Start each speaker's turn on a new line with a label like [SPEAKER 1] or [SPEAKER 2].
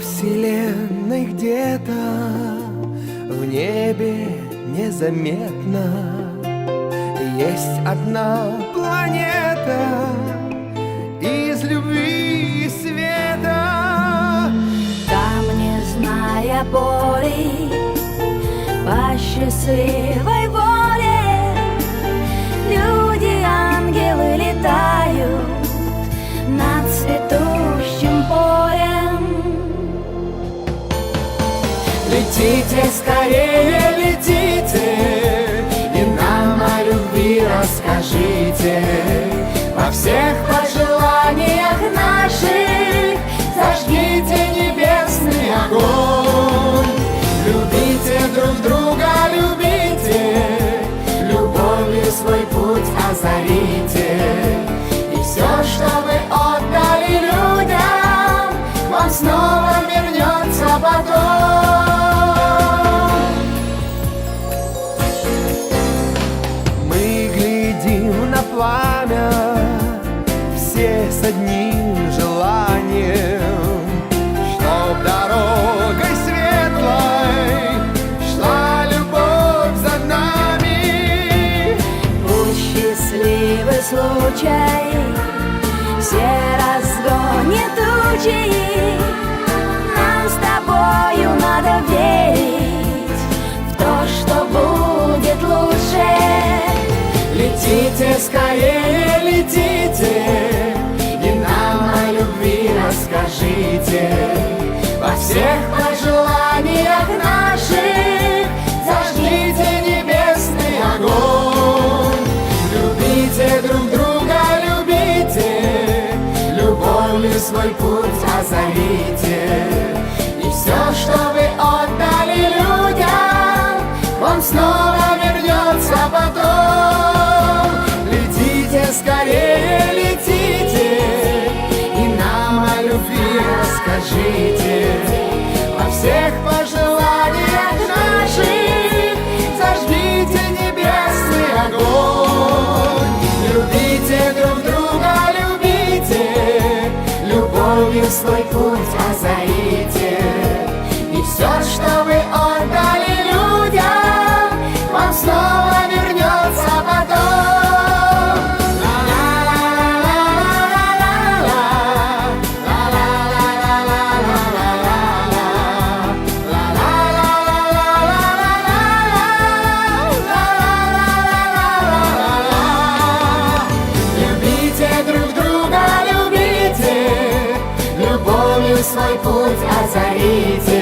[SPEAKER 1] вселенной где-то В небе незаметно Есть одна планета Из любви и света.
[SPEAKER 2] Там, не зная боли, по счастливой воле
[SPEAKER 1] Летите скорее, летите И нам о любви расскажите. Во всех пожеланиях наших Зажгите небесный огонь. Любите друг друга, любите Любовью свой путь озарите. И все, что вы отдали людям Вам снова одним желанием Чтоб дорогой светлой Шла любовь за нами.
[SPEAKER 2] Пусть счастливый случай Все разгонит тучи Нам с тобою надо верить В то, что будет лучше.
[SPEAKER 1] Летите скорее, летите свой путь озарите И все, что вы отдали людям Вам снова Свой путь озарите друга, любите Любовью свой путь озарите